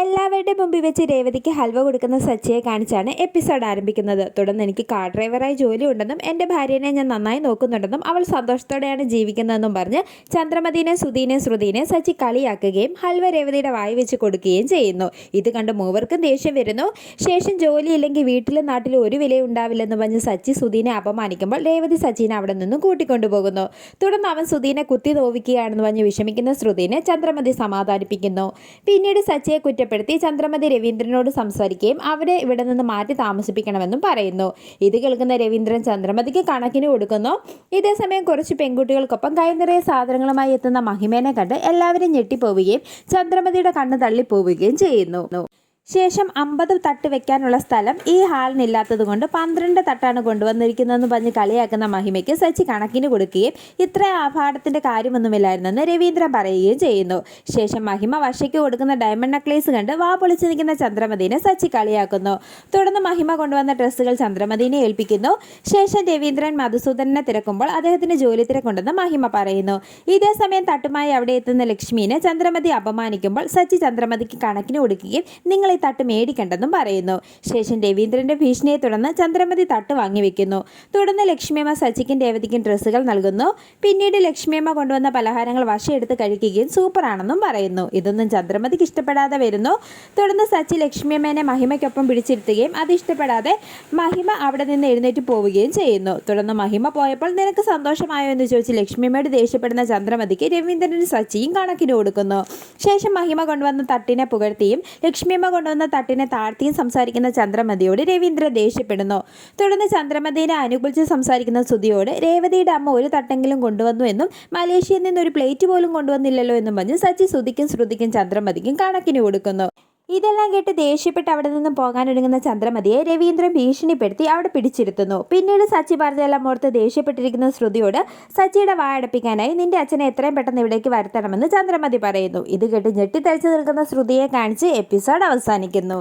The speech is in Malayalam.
എല്ലാവരുടെ മുമ്പിൽ വെച്ച് രേവതിക്ക് ഹൽവ കൊടുക്കുന്ന സച്ചിയെ കാണിച്ചാണ് എപ്പിസോഡ് ആരംഭിക്കുന്നത്. തുടർന്ന് എനിക്ക് കാർ ഡ്രൈവറായി ജോലി ഉണ്ടെന്നും എന്റെ ഭാര്യനെ ഞാൻ നന്നായി നോക്കുന്നുണ്ടെന്നും അവൾ സന്തോഷത്തോടെയാണ് ജീവിക്കുന്നതെന്നും പറഞ്ഞ് ചന്ദ്രമതിനെ സുധീനെ ശ്രുതിനെ സച്ചി കളിയാക്കുകയും ഹൽവ രേവതിയുടെ വായി വെച്ച് കൊടുക്കുകയും ചെയ്യുന്നു. ഇത് കണ്ട് മൂവർക്കും ദേഷ്യം വരുന്നു. ശേഷം ജോലിയില്ലെങ്കിൽ വീട്ടിലും നാട്ടിലും ഒരു വില ഉണ്ടാവില്ലെന്ന് പറഞ്ഞ് സച്ചി സുധീനെ അപമാനിക്കുമ്പോൾ രേവതി സച്ചിനെ അവിടെ നിന്നും കൂട്ടിക്കൊണ്ടുപോകുന്നു. തുടർന്ന് അവൻ സുധീനെ കുത്തി നോവിക്കുകയാണെന്ന് പറഞ്ഞ് വിഷമിക്കുന്ന ശ്രുതിനെ ചന്ദ്രമതി സമാധാനിപ്പിക്കുന്നു. പിന്നീട് സച്ചിയെ കുറ്റപ്പെടുത്തി ചന്ദ്രമതി രവീന്ദ്രനോട് സംസാരിക്കുകയും അവരെ ഇവിടെ നിന്ന് മാറ്റി താമസിപ്പിക്കണമെന്നും പറയുന്നു. ഇത് കേൾക്കുന്ന രവീന്ദ്രൻ ചന്ദ്രമതിക്ക് കണക്കിന് കൊടുക്കുന്നു. ഇതേസമയം കുറച്ച് പെൺകുട്ടികൾക്കൊപ്പം കൈ നിറയെ സാധനങ്ങളുമായി എത്തുന്ന മഹിമേനെ കണ്ട് എല്ലാവരും ഞെട്ടിപ്പോവുകയും ചന്ദ്രമതിയുടെ കണ്ണ് തള്ളിപ്പോവുകയും ചെയ്യുന്നു. ശേഷം അമ്പത് തട്ട് വെക്കാനുള്ള സ്ഥലം ഈ ഹാളിനില്ലാത്തത് കൊണ്ട് പന്ത്രണ്ട് തട്ടാണ് കൊണ്ടുവന്നിരിക്കുന്നതെന്ന് പറഞ്ഞ് കളിയാക്കുന്ന മഹിമയ്ക്ക് സച്ചി കണക്കിന് കൊടുക്കുകയും ഇത്ര ആഭാടത്തിന്റെ കാര്യമൊന്നുമില്ലായിരുന്നെന്ന് രവീന്ദ്രൻ പറയുകയും ചെയ്യുന്നു. ശേഷം മഹിമ വർഷയ്ക്ക് കൊടുക്കുന്ന ഡയമണ്ട് നെക്ലേസ് കണ്ട് വാ പൊളിച്ചു നിൽക്കുന്ന ചന്ദ്രമതിനെ സച്ചി കളിയാക്കുന്നു. തുടർന്ന് മഹിമ കൊണ്ടുവന്ന ഡ്രസ്സുകൾ ചന്ദ്രമതിനെ ഏൽപ്പിക്കുന്നു. ശേഷം രവീന്ദ്രൻ മധുസൂദനെ തിരക്കുമ്പോൾ അദ്ദേഹത്തിന്റെ ജോലി തിരക്കുണ്ടെന്ന് മഹിമ പറയുന്നു. ഇതേ സമയം തട്ടുമായി അവിടെ എത്തുന്ന ലക്ഷ്മിനെ ചന്ദ്രമതി അപമാനിക്കുമ്പോൾ സച്ചി ചന്ദ്രമതിക്ക് കണക്കിന് കൊടുക്കുകയും നിങ്ങൾ തട്ട് മേടിക്കണ്ടെന്നും പറയുന്നു. ശേഷം രവീന്ദ്രന്റെ ഭീഷണിയെ തുടർന്ന് ചന്ദ്രമതി തട്ട് വാങ്ങിവെക്കുന്നു തുടർന്ന് ലക്ഷ്മിയമ്മ സച്ചിക്കും രേവതിക്കും ഡ്രസ്സുകൾ നൽകുന്നു. പിന്നീട് ലക്ഷ്മിയമ്മ കൊണ്ടുവന്ന പലഹാരങ്ങൾ വശയെടുത്ത് കഴിക്കുകയും സൂപ്പറാണെന്നും പറയുന്നു. ഇതൊന്നും ചന്ദ്രമതിക്ക് ഇഷ്ടപ്പെടാതെ വരുന്നു. തുടർന്ന് സച്ചി ലക്ഷ്മിയമ്മേനെ മഹിമയ്ക്കൊപ്പം പിടിച്ചിരുത്തുകയും അത് ഇഷ്ടപ്പെടാതെ മഹിമ അവിടെ നിന്ന് എഴുന്നേറ്റ് പോവുകയും ചെയ്യുന്നു. തുടർന്ന് മഹിമ പോയപ്പോൾ നിനക്ക് സന്തോഷമായോ എന്ന് ചോദിച്ച് ലക്ഷ്മിയമ്മയോട് ദേഷ്യപ്പെടുന്ന ചന്ദ്രമതിക്ക് രവീന്ദ്രനും സച്ചിയും കണക്കിന് കൊടുക്കുന്നു. ശേഷം മഹിമ കൊണ്ടുവന്ന തട്ടിനെ പുകഴ്ത്തിയും ലക്ഷ്മിയമ്മ കൊണ്ടുവന്ന തട്ടിനെ താഴ്ത്തിയും സംസാരിക്കുന്ന ചന്ദ്രമതിയോട് രവീന്ദ്രൻ ദേഷ്യപ്പെടുന്നു. തുടർന്ന് ചന്ദ്രമതിയെ അനുകൂലിച്ച് സംസാരിക്കുന്ന സുധിയോട് രേവതിയുടെ അമ്മ ഒരു തട്ടെങ്കിലും കൊണ്ടുവന്നു എന്നും മലേഷ്യയിൽ നിന്ന് ഒരു പ്ലേറ്റ് പോലും കൊണ്ടുവന്നില്ലല്ലോ എന്നും പറഞ്ഞ് സച്ചി സുധിക്കും ശ്രുതിക്കും ചന്ദ്രമതിക്കും കണക്കിന് കൊടുക്കുന്നു. ഇതെല്ലാം കേട്ട് ദേഷ്യപ്പെട്ട് അവിടെ നിന്നും പോകാനൊരുങ്ങുന്ന ചന്ദ്രമതിയെ രവീന്ദ്രൻ ഭീഷണിപ്പെടുത്തി അവിടെ പിടിച്ചിരുത്തുന്നു. പിന്നീട് സച്ചി പറഞ്ഞതെല്ലാം ഓർത്ത് ദേഷ്യപ്പെട്ടിരിക്കുന്ന ശ്രുതിയോട് സച്ചിയുടെ വായടപ്പിക്കാനായി നിന്റെ അച്ഛനെ എത്രയും പെട്ടെന്ന് ഇവിടേക്ക് വരുത്തണമെന്ന് ചന്ദ്രമതി പറയുന്നു. ഇത് കേട്ട് ഞെട്ടിത്തരിച്ചു നിൽക്കുന്ന ശ്രുതിയെ കാണിച്ച് എപ്പിസോഡ് അവസാനിക്കുന്നു.